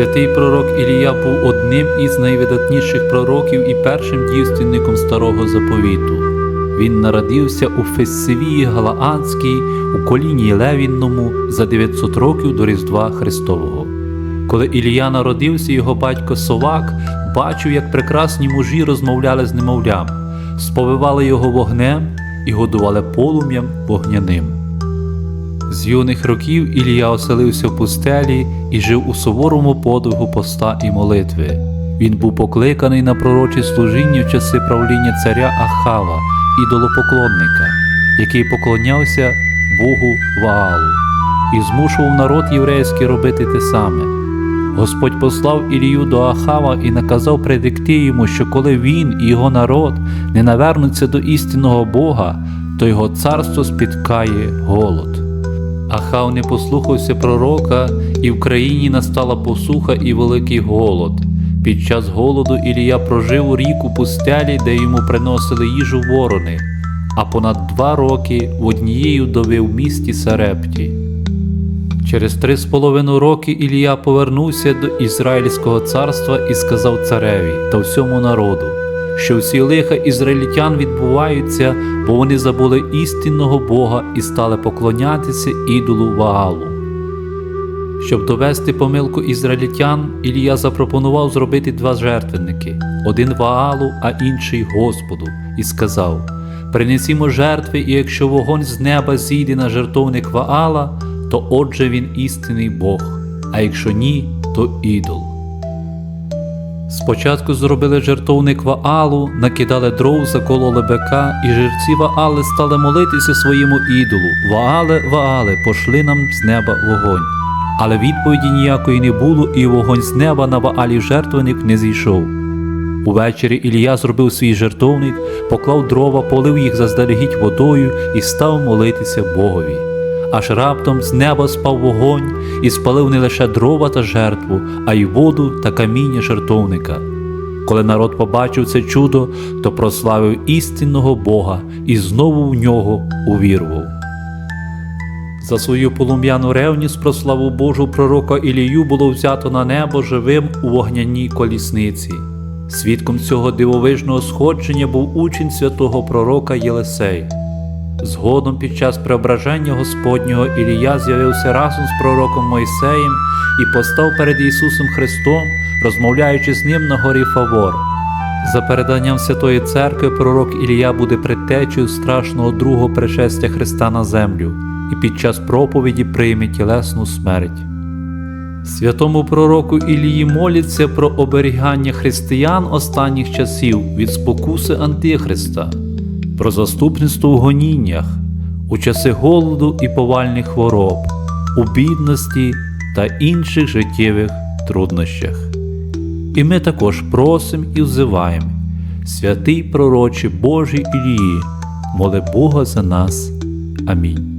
Святий пророк Ілія був одним із найвидатніших пророків і першим дівственником старого заповіту. Він народився у Фессивії Галаадській у коліні Левінному за 900 років до Різдва Христового. Коли Ілія народився, його батько Совак бачив, як прекрасні мужі розмовляли з немовлям, сповивали його вогнем і годували полум'ям вогняним. З юних років Ілія оселився в пустелі і жив у суворому подвигу поста і молитви. Він був покликаний на пророче служіння в часи правління царя Ахава, ідолопоклонника, який поклонявся Богу Ваалу і змушував народ єврейський робити те саме. Господь послав Ілію до Ахава і наказав предикти йому, що коли він і його народ не навернуться до істинного Бога, то його царство спіткає голод. Ахав не послухався пророка, і в країні настала посуха і великий голод. Під час голоду Ілія прожив рік у пустелі, де йому приносили їжу ворони, а понад два роки в однієї вдови в місті Сарепті. Через три з половиною роки Ілія повернувся до Ізраїльського царства і сказав цареві та всьому народу, що всі лиха ізраїльтян відбуваються, бо вони забули істинного Бога і стали поклонятися ідолу Ваалу. Щоб довести помилку ізраїльтян, Ілія запропонував зробити два жертвенники: один Ваалу, а інший Господу, і сказав: Принесімо жертви, і якщо вогонь з неба зійде на жертовник Ваала, то отже він істинний Бог, а якщо ні, то ідол. Спочатку зробили жертовник Ваалу, накидали дров, закололи бика, і жерці Ваали стали молитися своєму ідолу. Ваале, Ваале, пошли нам з неба вогонь. Але відповіді ніякої не було, і вогонь з неба на Ваалі жертвенник не зійшов. Увечері Ілія зробив свій жертовник, поклав дрова, полив їх заздалегідь водою і став молитися Богові. Аж раптом з неба спав вогонь і спалив не лише дрова та жертву, а й воду та каміння жертовника. Коли народ побачив це чудо, то прославив істинного Бога і знову в нього увірував. За свою полум'яну ревність про славу Божу пророка Ілію було взято на небо живим у вогняній колісниці. Свідком цього дивовижного сходження був учень святого пророка Єлисей. Згодом під час преображення Господнього Ілія з'явився разом з пророком Мойсеєм і постав перед Ісусом Христом, розмовляючи з ним на горі Фавор. За переданням Святої Церкви, пророк Ілія буде предтечею страшного другого пришестя Христа на землю і під час проповіді прийме тілесну смерть. Святому пророку Ілії моляться про оберігання християн останніх часів від спокуси Антихриста, про заступництво в гоніннях, у часи голоду і повальних хвороб, у бідності та інших життєвих труднощах. І ми також просимо і взиваємо, святий пророче Божий Ілії, моли Бога за нас. Амінь.